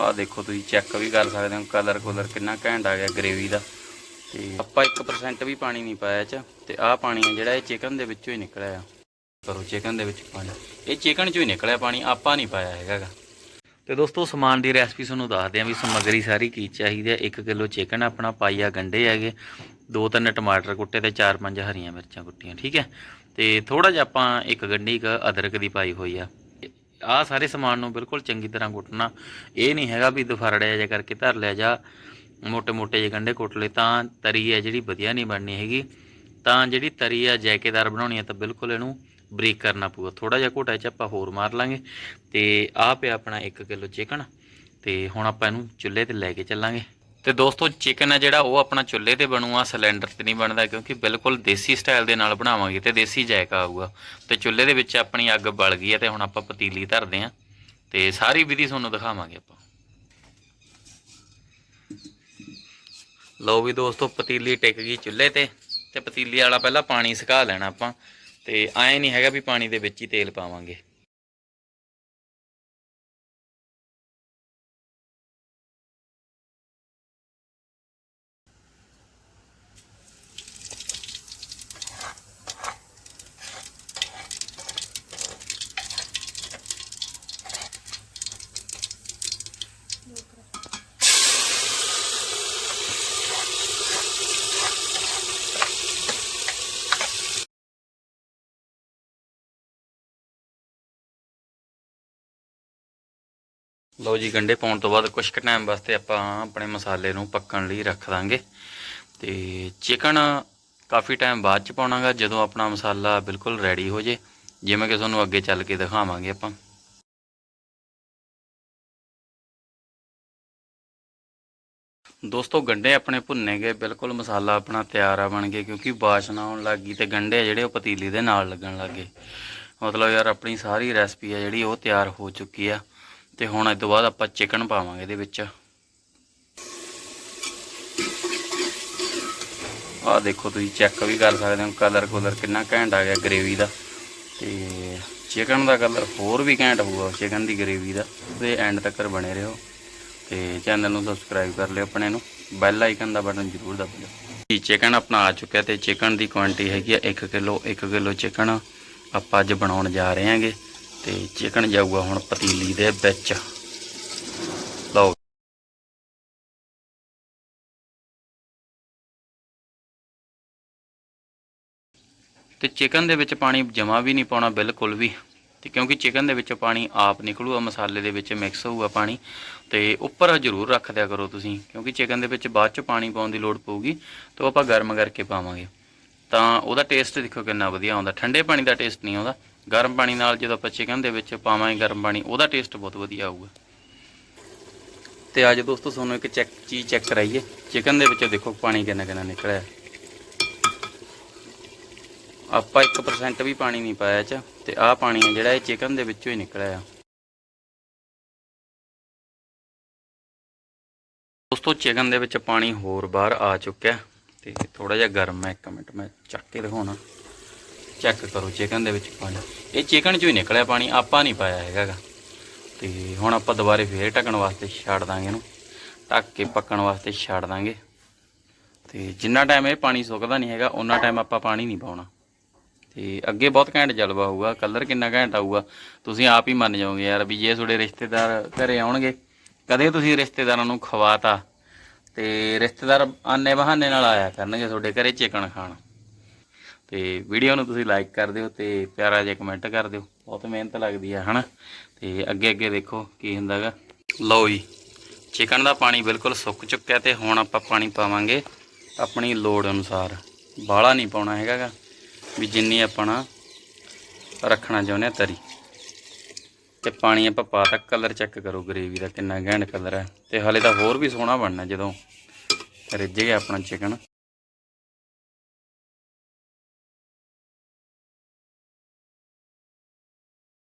ਆਹ ਦੇਖੋ ਤੁਸੀਂ ਚੈੱਕ ਵੀ ਕਰ ਸਕਦੇ ਹੋ ਕਲਰ ਕਲਰ ਕਿੰਨਾ ਘੈਂਟ ਆ ਗਿਆ ਗ੍ਰੇਵੀ ਦਾ। ਤੇ ਆਪਾਂ 1% ਵੀ ਪਾਣੀ ਨਹੀਂ ਪਾਇਆ ਚ, ਤੇ ਆਹ ਪਾਣੀ ਹੈ ਜਿਹੜਾ ਇਹ ਚਿਕਨ ਦੇ ਵਿੱਚੋਂ ਹੀ ਨਿਕਲਿਆ ਆ। ਕਰੋ ਚਿਕਨ ਦੇ ਵਿੱਚ ਪਾਣੀ। ਇਹ ਚਿਕਨ ਚੋਂ ਹੀ ਨਿਕਲਿਆ ਪਾਣੀ, ਆਪਾਂ ਨਹੀਂ ਪਾਇਆ ਹੈਗਾ ਗਾ। ਤੇ ਦੋਸਤੋ, ਸਮਾਨ ਦੀ ਰੈਸਪੀ ਤੁਹਾਨੂੰ ਦੱਸਦੇ ਆਂ ਵੀ ਸਮੱਗਰੀ ਸਾਰੀ ਕੀ ਚਾਹੀਦੀ ਹੈ 1 ਕਿਲੋ ਚਿਕਨ ਆਪਣਾ ਪਾਈਆ ਗੰਡੇ ਹੈਗੇ, ਦੋ ਤਿੰਨ ਟਮਾਟਰ ਕੁੱਟੇ ਤੇ ਚਾਰ ਪੰਜ ਹਰੀਆਂ ਮਿਰਚਾਂ ਕੁੱਟੀਆਂ, ਠੀਕ ਹੈ? ਤੇ ਥੋੜਾ ਜਿਹਾ ਆਪਾਂ ਇੱਕ ਗੰਢੀ ਕ ਅਦਰਕ ਦੀ ਪਾਈ ਹੋਈ ਆ। ਆਹ ਸਾਰੇ ਸਮਾਨ ਨੂੰ ਬਿਲਕੁਲ ਚੰਗੀ ਤਰ੍ਹਾਂ ਕੁੱਟਣਾ ਇਹ ਨਹੀਂ ਹੈਗਾ ਵੀ ਦੁਫਾਰੜਿਆ ਜਾ ਕਰਕੇ ਧਰ ਲਿਆ ਜਾ ਮੋٹے-ਮੋٹے ਜਿਹੇ ਗੰਡੇ ਕੁੱਟ ਲਏ, ਤਾਂ ਤਰੀ ਹੈ ਜਿਹੜੀ ਵਧੀਆ ਨਹੀਂ ਬਣਨੀ ਹੈਗੀ। ਤਾਂ ਜਿਹੜੀ ਤਰੀ ਆ ਜੈਕੇਦਾਰ ਬਣਾਉਣੀ ਹੈ ਤਾਂ ਬਿਲਕੁਲ ਇਹਨੂੰ ਬਰੀਕ ਕਰਨਾ ਪਊਗਾ। ਥੋੜਾ ਜਿਹਾ ਘੋਟਾ ਚ ਆਪਾਂ ਹੋਰ ਮਾਰ ਲਾਂਗੇ। ਤੇ ਆਹ ਪਿਆ ਆਪਣਾ 1 ਕਿਲੋ ਚਿਕਨ। ਤੇ ਹੁਣ ਆਪਾਂ ਇਹਨੂੰ ਚੁੱਲ੍ਹੇ ਤੇ ਲੈ ਕੇ ਚੱਲਾਂਗੇ। ਤੇ ਦੋਸਤੋ ਚਿਕਨ ਹੈ ਜਿਹੜਾ, ਉਹ ਆਪਣਾ ਚੁੱਲ੍ਹੇ ਤੇ ਬਣੂਆ ਸਿਲੰਡਰ ਤੇ ਨਹੀਂ ਬਣਦਾ, ਕਿਉਂਕਿ ਬਿਲਕੁਲ ਦੇਸੀ ਸਟਾਈਲ ਦੇ ਨਾਲ ਬਣਾਵਾਂਗੇ ਤੇ ਦੇਸੀ ਜਾਇਕਾ ਆਊਗਾ। ਤੇ ਚੁੱਲ੍ਹੇ ਦੇ ਵਿੱਚ ਆਪਣੀ ਅੱਗ ਬਲ ਗਈ ਹੈ ਤੇ ਹੁਣ ਆਪਾਂ ਪਤੀਲੀ ਧਰਦੇ ਆਂ। ਤੇ ਸਾਰੀ ਵਿਧੀ ਤੁਹਾਨੂੰ ਦਿਖਾਵਾਂਗੇ ਆਪਾਂ। ਲਓ ਵੀ ਦੋਸਤੋ, ਪਤੀਲੀ ਟਿਕ ਗਈ ਚੁੱਲ੍ਹੇ ਤੇ ਤੇ ਪਤੀਲੀ ਵਾਲਾ ਪਹਿਲਾਂ ਪਾਣੀ ਸੁਕਾ ਲੈਣਾ ਆਪਾਂ। ਤੇ ਐਂ ਨਹੀਂ ਹੈਗਾ ਵੀ ਪਾਣੀ ਦੇ ਵਿੱਚ ਹੀ ਤੇਲ ਪਾਵਾਂਗੇ। ਲਓ ਜੀ, ਗੰਡੇ ਪਾਉਣ ਤੋਂ ਬਾਅਦ ਕੁਝ ਕੁ ਟਾਈਮ ਵਾਸਤੇ ਆਪਾਂ ਆਪਣੇ ਮਸਾਲੇ ਨੂੰ ਪੱਕਣ ਲਈ ਰੱਖ ਦਾਂਗੇ। ਤੇ ਚਿਕਨ ਕਾਫੀ ਟਾਈਮ ਬਾਅਦ ਚ ਪਾਉਣਾਗਾ, ਜਦੋਂ ਆਪਣਾ ਮਸਾਲਾ ਬਿਲਕੁਲ ਰੈਡੀ ਹੋ ਜੇ। ਜਿਵੇਂ ਕਿ ਤੁਹਾਨੂੰ ਅੱਗੇ ਚੱਲ ਕੇ ਦਿਖਾਵਾਂਗੇ ਆਪਾਂ। ਦੋਸਤੋ, ਗੰਡੇ ਆਪਣੇ ਭੁੰਨੇ ਗਏ, ਬਿਲਕੁਲ ਮਸਾਲਾ ਆਪਣਾ ਤਿਆਰ ਆ ਬਣ ਗਏ ਕਿਉਂਕਿ ਬਾਸ਼ਨਾ ਆਉਣ ਲੱਗ ਗਈ ਤੇ ਗੰਡੇ ਆ ਜਿਹੜੇ ਉਹ ਪਤੀਲੀ ਦੇ ਨਾਲ ਲੱਗਣ ਲੱਗ ਗਏ। ਮਤਲਬ ਯਾਰ, ਆਪਣੀ ਸਾਰੀ ਰੈਸਪੀ ਆ ਜਿਹੜੀ, ਉਹ ਤਿਆਰ ਹੋ ਚੁੱਕੀ ਆ। ਤੇ ਹੁਣ ਇਸ ਤੋਂ ਬਾਅਦ ਆਪਾਂ ਚਿਕਨ ਪਾਵਾਂਗੇ ਇਹਦੇ ਵਿੱਚ। ਆਹ ਦੇਖੋ ਤੁਸੀਂ ਚੈੱਕ ਵੀ ਕਰ ਸਕਦੇ ਹੋ ਕਲਰ ਕਲਰ ਕਿੰਨਾ ਘੈਂਟ ਆ ਗਿਆ ਗ੍ਰੇਵੀ ਦਾ। ਤੇ ਚਿਕਨ ਦਾ ਕਲਰ ਹੋਰ ਵੀ ਘੈਂਟ ਹੋਊਗਾ ਚਿਕਨ ਦੀ ਗ੍ਰੇਵੀ ਦਾ। ਤੇ ਐਂਡ ਤੱਕ ਬਣੇ ਰਹੋ। ਤੇ ਚੈਨਲ ਨੂੰ ਸਬਸਕ੍ਰਾਈਬ ਕਰ ਲਿਓ ਆਪਣੇ ਨੂੰ। ਬੈਲ ਆਈਕਨ ਦਾ ਬਟਨ ਜ਼ਰੂਰ ਦਬ ਲਿਓ ਜੀ ਚਿਕਨ ਆਪਣਾ ਆ ਚੁੱਕਿਆ ਤੇ ਚਿਕਨ ਦੀ ਕੁਆਂਟੀ ਹੈਗੀ ਆ 1 ਕਿਲੋ 1 ਕਿਲੋ ਚਿਕਨ ਆਪਾਂ ਅੱਜ ਬਣਾਉਣ ਜਾ ਰਹੇ ਹਾਂਗੇ। ਤੇ ਚਿਕਨ ਜਾਊਗਾ ਹੁਣ ਪਤੀਲੀ ਦੇ ਵਿੱਚ। ਲਓ। ਤੇ ਚਿਕਨ ਦੇ ਵਿੱਚ ਪਾਣੀ ਜਮਾ ਵੀ ਨਹੀਂ ਪਾਉਣਾ ਬਿਲਕੁਲ ਵੀ। ਤੇ ਕਿਉਂਕਿ ਚਿਕਨ ਦੇ ਵਿੱਚ ਪਾਣੀ ਆਪ ਨਿਕਲੂਗਾ ਮਸਾਲੇ ਦੇ ਵਿੱਚ ਮਿਕਸ ਹੋਊਗਾ ਪਾਣੀ। ਤੇ ਉੱਪਰ ਜ਼ਰੂਰ ਰੱਖ ਦਿਆ ਕਰੋ ਤੁਸੀਂ, ਕਿਉਂਕਿ ਚਿਕਨ ਦੇ ਵਿੱਚ ਬਾਅਦ ਚ ਪਾਣੀ ਪਾਉਣ ਦੀ ਲੋੜ ਪਊਗੀ, ਤਾਂ ਉਹ ਆਪਾਂ ਗਰਮ ਕਰਕੇ ਪਾਵਾਂਗੇ। ਤਾਂ ਉਹਦਾ ਟੇਸਟ ਦੇਖੋ ਕਿੰਨਾ ਵਧੀਆ ਆਉਂਦਾ। ਠੰਡੇ ਪਾਣੀ ਦਾ ਟੇਸਟ ਨਹੀਂ ਆਉਂਦਾ। ਗਰਮ ਪਾਣੀ ਨਾਲ ਜਦੋਂ ਆਪਾਂ ਚਿਕਨ ਦੇ ਵਿੱਚ ਪਾਵਾਂਗੇ ਗਰਮ ਪਾਣੀ, ਉਹਦਾ ਟੇਸਟ ਬਹੁਤ ਵਧੀਆ ਆਊਗਾ। ਤੇ ਅੱਜ ਦੋਸਤੋ ਤੁਹਾਨੂੰ ਇੱਕ ਚੈੱਕ ਚੀਜ਼ ਚੈੱਕ ਕਰਾਈਏ। ਚਿਕਨ ਦੇ ਵਿੱਚੋਂ ਦੇਖੋ ਪਾਣੀ ਕਿੰਨਾ ਕਿੰਨਾ ਨਿਕਲਿਆ। ਆਪਾਂ 1% ਵੀ ਪਾਣੀ ਨਹੀਂ ਪਾਇਆ ਇਹ ਚ, ਤੇ ਆਹ ਪਾਣੀ ਹੈ ਜਿਹੜਾ ਇਹ ਚਿਕਨ ਦੇ ਵਿੱਚੋਂ ਹੀ ਨਿਕਲਿਆ ਆ। ਦੋਸਤੋ ਚਿਕਨ ਦੇ ਵਿੱਚ ਪਾਣੀ ਹੋਰ ਬਾਹਰ ਆ ਚੁੱਕਿਆ, ਤੇ ਥੋੜਾ ਜਿਹਾ ਗਰਮ ਹੈ ਇੱਕ ਮਿੰਟ ਮੈਂ ਚੱਕ ਕੇ ਦਿਖਾਉਣਾ। ਚੈੱਕ ਕਰੋ ਚਿਕਨ ਦੇ ਵਿੱਚ ਪਾਣੀ। ਇਹ ਚਿਕਨ ਚੋਂ ਹੀ ਨਿਕਲਿਆ ਪਾਣੀ, ਆਪਾਂ ਨਹੀਂ ਪਾਇਆ ਹੈਗਾ ਗਾ। ਤੇ ਹੁਣ ਆਪਾਂ ਦੁਬਾਰੇ ਫੇਰ ਢੱਕਣ ਵਾਸਤੇ ਛੱਡ ਦਾਂਗੇ ਇਹਨੂੰ। ਢੱਕ ਕੇ ਪੱਕਣ ਵਾਸਤੇ ਛੱਡ ਦਾਂਗੇ। ਤੇ ਜਿੰਨਾ ਟਾਈਮ ਇਹ ਪਾਣੀ ਸੁੱਕਦਾ ਨਹੀਂ ਹੈਗਾ ਉਨਾ ਟਾਈਮ ਆਪਾਂ ਪਾਣੀ ਨਹੀਂ ਪਾਉਣਾ। ਤੇ ਅੱਗੇ ਬਹੁਤ ਘੈਂਟ ਜਲਵਾ ਹੋਊਗਾ, ਕਲਰ ਕਿੰਨਾ ਘੈਂਟ ਆਊਗਾ। ਤੁਸੀਂ ਆਪ ਹੀ ਮੰਨ ਜਾਓਗੇ ਯਾਰ ਵੀ ਜੇ ਤੁਹਾਡੇ ਰਿਸ਼ਤੇਦਾਰ ਘਰੇ ਆਉਣਗੇ, ਕਦੇ ਤੁਸੀਂ ਰਿਸ਼ਤੇਦਾਰਾਂ ਨੂੰ ਖਵਾਤਾ, ਤੇ ਰਿਸ਼ਤੇਦਾਰ ਆਨੇ ਬਹਾਨੇ ਨਾਲ ਆਇਆ ਕਰਨਗੇ ਤੁਹਾਡੇ ਘਰੇ ਚਿਕਨ ਖਾਣ। ਤੇ ਵੀਡੀਓ ਨੂੰ ਤੁਸੀਂ ਲਾਈਕ ਕਰ ਦਿਓ ਤੇ ਪਿਆਰਾ ਜਿਹਾ ਕਮੈਂਟ ਕਰ ਦਿਓ। ਬਹੁਤ ਮਿਹਨਤ ਲੱਗਦੀ ਹੈ ਹਨਾ? ਤੇ ਅੱਗੇ ਅੱਗੇ ਦੇਖੋ ਕੀ ਹੁੰਦਾਗਾ ਲਓ ਜੀ ਚਿਕਨ ਦਾ ਪਾਣੀ ਬਿਲਕੁਲ ਸੁੱਕ ਚੁੱਕਿਆ ਤੇ ਹੁਣ ਆਪਾਂ ਪਾਣੀ ਪਾਵਾਂਗੇ ਆਪਣੀ ਲੋੜ ਅਨੁਸਾਰ। ਬਾਹਲਾ ਨਹੀਂ ਪਾਉਣਾ ਹੈਗਾਗਾ ਵੀ ਜਿੰਨੀ ਆਪਣਾ ਰੱਖਣਾ ਚਾਹੁੰਦੇ ਆ ਤਰੀ। ਤੇ ਪਾਣੀ ਆਪਾਂ ਪਾ ਪਾਤਾ ਕਲਰ ਚੈੱਕ ਕਰੋ ਗਰੇਵੀ ਦਾ ਕਿੰਨਾ ਘੈਂਟ ਕਲਰ ਹੈ ਤੇ ਹਲੇ ਤਾਂ ਹੋਰ ਵੀ ਸੋਹਣਾ ਬਣਨਾ ਜਦੋਂ ਰਿੱਝ ਗਿਆ ਆਪਣਾ ਚਿਕਨ